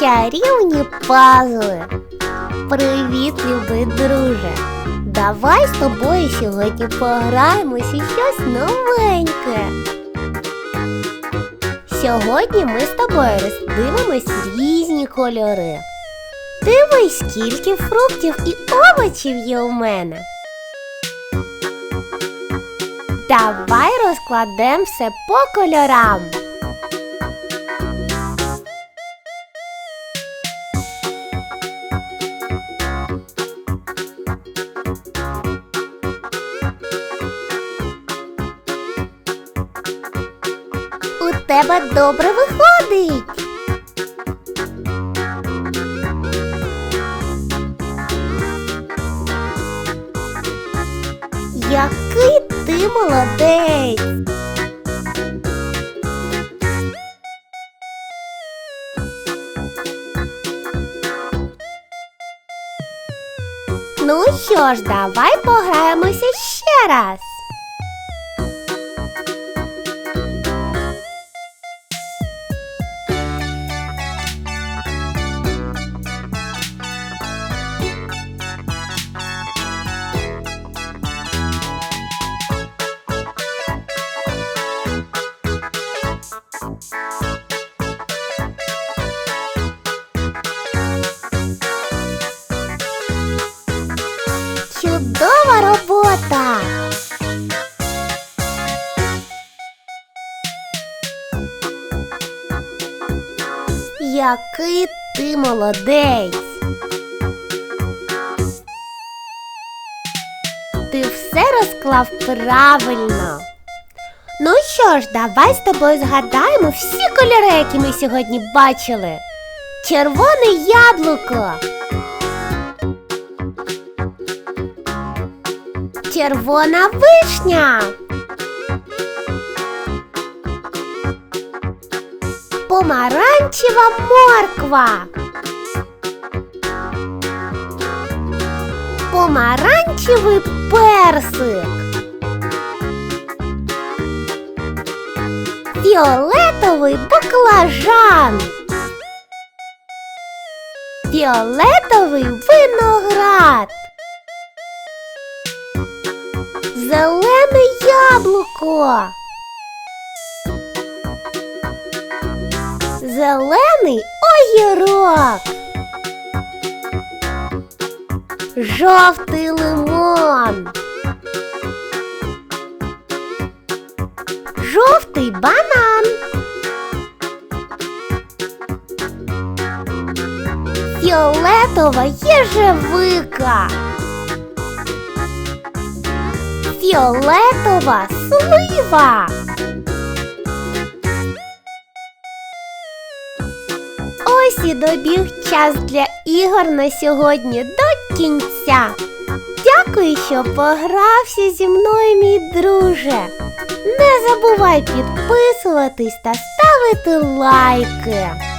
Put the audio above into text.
чарівні пазли. Привіт, любий друже! Давай з тобою сьогодні пограємося у щось новеньке. Сьогодні ми з тобою роздивимось різні кольори. Дивись, скільки фруктів і овочів є у мене. Давай розкладемо все по кольорам. Тебе добре виходить. Який ти молодець! Ну що ж, давай пограємося ще раз. Чудова робота! Який ти молодець! Ти все розклав правильно. Ну що ж, давай з тобою згадаємо всі кольори, які ми сьогодні бачили. Червоне яблуко. Червона вишня. Помаранчева морква. Помаранчевий персик. Фіолетовий баклажан. Фіолетовий виноград. Зелене яблуко. Зелений огірок. Жовтий лимон. Жовтий банан. Фіолетова єжевика. Фіолетова слива. Ось і добіг час для ігор на сьогодні до кінця. Дякую, що погрався зі мною, мій друже. Не забувай підписуватись та ставити лайки.